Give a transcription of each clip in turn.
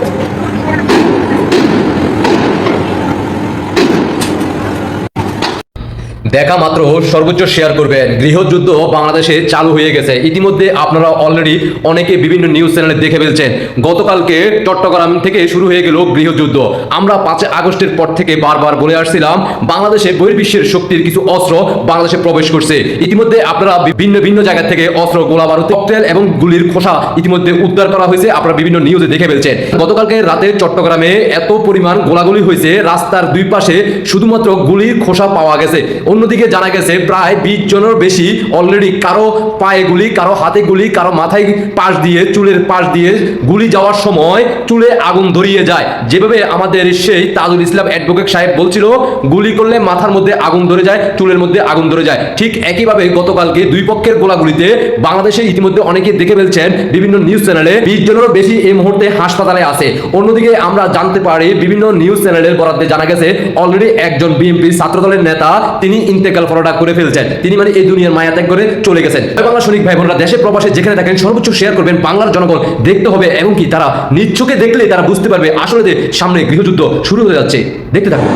Thank you. দেখা মাত্র সর্বোচ্চ শেয়ার করবেন। গৃহযুদ্ধ বাংলাদেশে চালু হয়ে গেছে। ইতিমধ্যে আপনারা অলরেডি অনেকে বিভিন্ন নিউজ চ্যানেলে দেখে ফেলছেন। গতকালকে চট্টগ্রাম থেকে শুরু হয়ে গেল গৃহযুদ্ধ। আমরা পাঁচই আগস্টের পর থেকে বারবার বলে আসছিলাম, বাংলাদেশে বহির্বিশ্বের শক্তির কিছু অস্ত্র বাংলাদেশে প্রবেশ করছে। ইতিমধ্যে আপনারা বিভিন্ন ভিন্ন জায়গা থেকে অস্ত্র, গোলা বারুদ, ককটেল এবং গুলির খোসা ইতিমধ্যে উদ্ধার করা হয়েছে। আপনারা বিভিন্ন নিউজে দেখে ফেলছেন। গতকালকে রাতে চট্টগ্রামে এত পরিমাণ গোলাগুলি হয়েছে, রাস্তার দুই পাশে শুধুমাত্র গুলির খোসা পাওয়া গেছে। অন্যদিকে জানা গেছে, প্রায় বিশ জনের বেশি অলরেডি কারও পায়ে গুলি, কারও হাতে গুলি, কারও মাথায় পাশ দিয়ে, চুলের পাশ দিয়ে গুলি যাওয়ার সময় চুলে আগুন ধরিয়ে যায়। যেভাবে আমাদের সেই তাজুল ইসলাম অ্যাডভোকেট সাহেব বলছিল, গুলি করলে মাথার মধ্যে আগুন ধরে যায়, চুলের মধ্যে আগুন ধরে যায়। ঠিক একইভাবে গতকালকে দুই পক্ষের গোলাগুলিতে বাংলাদেশে ইতিমধ্যে অনেকে দেখে ফেলছেন, বিভিন্ন নিউজ চ্যানেলে বিশ জনেরও বেশি এই মুহূর্তে হাসপাতালে আছে। অন্যদিকে আমরা জানতে পারি, বিভিন্ন নিউজ চ্যানেলের বরাদ্দে জানা গেছে অলরেডি একজন বিএনপি ছাত্রদলের নেতা, তিনি ইন্তেকাল করাটা করে ফেলছেন। তিনি মানে এই দুনিয়ার মায়া ত্যাগ করে চলে গেছেন। বাংলা সৈনিক ভাই বোনরা দেশে প্রবাসে যেখানে থাকেন, সর্বোচ্চ শেয়ার করবেন বাংলার জনগণ। দেখতে হবে এবং কি তারা নিচ্ছকে দেখলে তারা বুঝতে পারবে আসলে সামনে গৃহযুদ্ধ শুরু হয়ে যাচ্ছে। দেখতে থাকুন।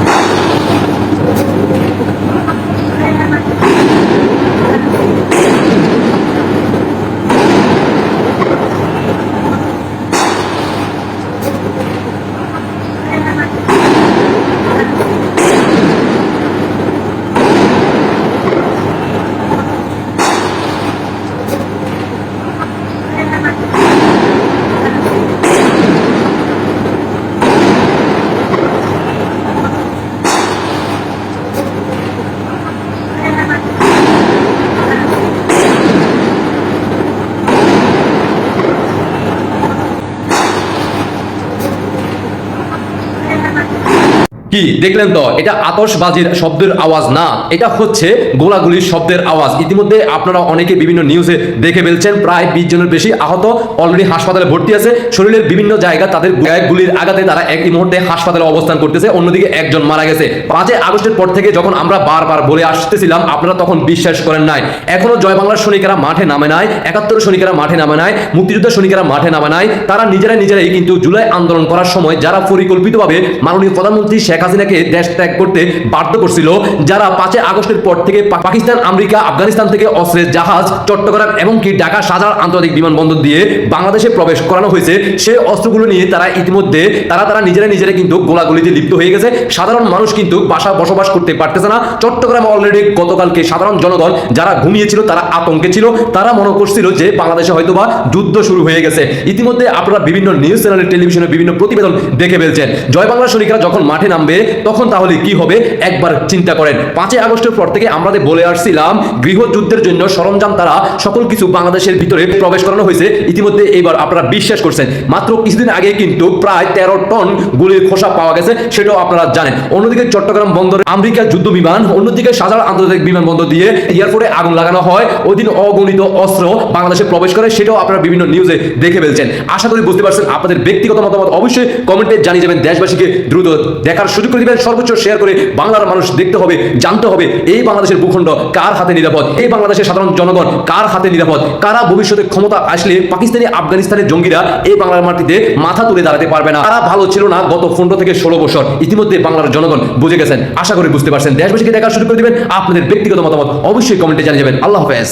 কি? দেখলেন তো, এটা আতশবাজির শব্দের আওয়াজ না, এটা হচ্ছে গোলাগুলির শব্দের আওয়াজ। ইতিমধ্যে আপনারা অনেকে বিভিন্ন নিউজে দেখে ফেলছেন, প্রায় বিশ জনের বেশি আহত অলরেডি হাসপাতালে ভর্তি আছে। শরীরের বিভিন্ন জায়গা তাদের গুলির আঘাতে তারা এক মুহূর্তে হাসপাতালে অবস্থান করতেছে। অন্যদিকে একজন মারা গেছে। পাঁচই আগস্টের পর থেকে যখন আমরা বারবার বলে আসতেছিলাম, আপনারা তখন বিশ্বাস করেন নাই। এখনও জয় বাংলার সৈনিকেরা মাঠে নামে নাই, একাত্তর সৈনিকেরা মাঠে নামে নাই মুক্তিযুদ্ধের সৈনিকেরা মাঠে নামে নাই। তারা নিজেরাই নিজেরাই কিন্তু জুলাই আন্দোলন করার সময় যারা পরিকল্পিতভাবে মাননীয় প্রধানমন্ত্রী শেখ হাসিনাকে দেশ ত্যাগ করতে বাধ্য করছিল, যারা পাঁচই আগস্টের পর থেকে পাকিস্তান, আমেরিকা, আফগানিস্তান থেকে অস্ত্রের জাহাজ, চট্টগ্রাম এবং কি ঢাকা সাজার আন্তর্জাতিক বিমানবন্দর দিয়ে বাংলাদেশে প্রবেশ করানো হয়েছে। সেই অস্ত্রগুলো নিয়ে তারা ইতিমধ্যে, তারা তারা নিজেরা নিজেরা কিন্তু গোলাগুলিতে লিপ্ত হয়ে গেছে। সাধারণ মানুষ কিন্তু বাসা বসবাস করতে পারতেছে না। চট্টগ্রামে অলরেডি গতকালকে সাধারণ জনগণ যারা ঘুমিয়েছিল, তারা আতঙ্কে ছিল। তারা মনে করছিল যে বাংলাদেশে হয়তোবা যুদ্ধ শুরু হয়ে গেছে। ইতিমধ্যে আপনারা বিভিন্ন নিউজ চ্যানেলে টেলিভিশনে বিভিন্ন প্রতিবেদন দেখে ফেলছেন। জয় বাংলা সৈনিকরা যখন মাঠে নামবে তখন তাহলে কি হবে? একবার চিন্তা করেন। পাঁচই আগস্টের পর থেকে আমরা বলে আসছিলাম, গৃহযুদ্ধের জন্য সরঞ্জাম তারা সকল কিছু বাংলাদেশের ভিতরে প্রবেশ করানো হয়েছে, ইতিমধ্যে এবার আপনারা বিশ্বাস করছেন। মাত্র কিছুদিন আগে কিন্তু প্রায় তেরো টন গুলির খোসা পাওয়া গেছে, সেটাও আপনারা জানেন। অন্যদিকে চট্টগ্রাম বন্দরে আমেরিকা যুদ্ধ বিমান, অন্যদিকে সাজার আন্তর্জাতিক বিমানবন্দর দিয়ে এয়ারপোর্টে আগুন লাগানো হয়। ওই দিন অগণিত অস্ত্র বাংলাদেশে প্রবেশ করে, সেটাও আপনারা বিভিন্ন নিউজে দেখে ফেলছেন। আশা করি বুঝতে পারছেন, আপনাদের ব্যক্তিগত মতামত অবশ্যই কমেন্টে জানিয়ে যাবেন। দেশবাসীকে দ্রুত দেখার সুযোগ করে দিবেন সর্বোচ্চ শেয়ার করে বাংলার মানুষ দেখতে হবে, জানতে হবে, এই বাংলাদেশের ভূখণ্ড কার হাতে নিরাপদ? এই বাংলাদেশের সাধারণ জনগণ কার হাতে নিরাপদ? কারা ভবিষ্যতে ক্ষমতা আসলে পাকিস্তানি, আফগানিস্তানের জঙ্গিরা এই বাংলার মাটিতে মাথা তুলে দাঁড়াতে পারবে না? তারা ভালো ছিল না গত পনেরো থেকে ষোলো বছর। ইতিমধ্যে বাংলার জনগণ বুঝে গেছেন। আশা করি বুঝতে পারছেন। দেশবাসীকে দেখার শুরু করে দিবেন। আপনাদের ব্যক্তিগত মতামত অবশ্যই কমেন্টে জানিয়ে যাবেন। আল্লাহ হাফেজ।